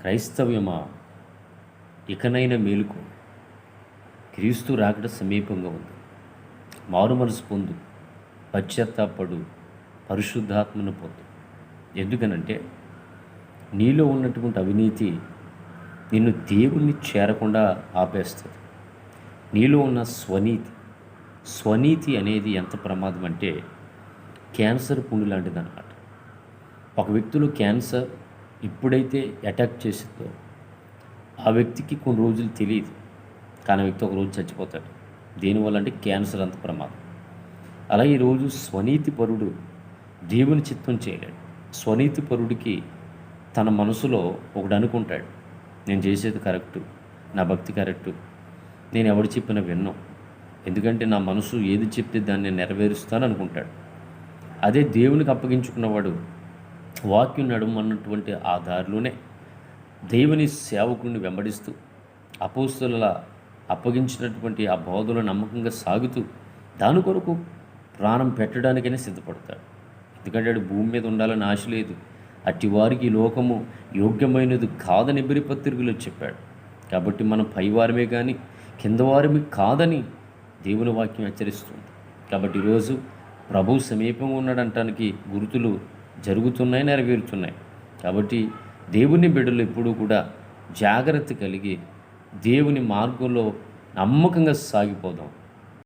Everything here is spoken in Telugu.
క్రైస్తవ్యమా? ఇకనైనా మేలుకు. క్రీస్తు రాకడ సమీపంగా ఉంది. మారు మనసు పొందు. పశ్చాత్తాపడు పరిశుద్ధాత్మను పొందు. ఎందుకనంటే నీలో ఉన్నటువంటి అవినీతి నిన్ను దేవుణ్ణి చేరకుండా ఆపేస్తుంది. నీలో ఉన్న స్వనీతి. స్వనీతి అనేది ఎంత ప్రమాదం అంటే క్యాన్సర్ పుండు లాంటిది అనమాట ఒక వ్యక్తిలో క్యాన్సర్ ఎప్పుడైతే అటాక్ చేసిందో ఆ వ్యక్తికి కొన్ని రోజులు తెలియదు. కానీ ఆ వ్యక్తి ఒక రోజు చచ్చిపోతాడు. దీనివల్ల అంటే క్యాన్సర్ అంత ప్రమాదం. అలా ఈరోజు స్వనీతి పరుడు దేవుని చిత్తం చేయలేడు. స్వనీతి పరుడికి తన మనసులో ఒకడు అనుకుంటాడు నేను చేసేది కరెక్టు నా భక్తి కరెక్టు నేను ఎవడు చెప్పిన విన్ను. ఎందుకంటే నా మనసు ఏది చెప్తే దాన్ని నెరవేరుస్తాను అనుకుంటాడు. అదే దేవునికి అప్పగించుకున్నవాడు వాక్యం నడుమన్నటువంటి ఆ దారిలోనే దేవుని సేవకుడిని వెంబడిస్తూ అపోస్తుల అప్పగించినటువంటి ఆ బోధలో నమ్మకంగా సాగుతూ దాని కొరకు ప్రాణం పెట్టడానికైనా సిద్ధపడతాడు. ఎందుకంటే వాడు భూమి మీద ఉండాలని ఆశ లేదు. అట్టి వారికి లోకము యోగ్యమైనది కాదని ఎబ్రి పత్రికలో చెప్పాడు. కాబట్టి మనం పైవారమే కానీ కిందవారమే కాదని దేవుని వాక్యం హెచ్చరిస్తుంది. కాబట్టి ఈరోజు ప్రభు సమీపంగా ఉన్నాడంటానికి గుర్తులు జరుగుతున్నాయి నెరవేరుతున్నాయి. కాబట్టి దేవుని బిడ్డలు ఎప్పుడూ కూడా జాగ్రత్త కలిగి దేవుని మార్గంలో నమ్మకంగా సాగిపోదాం.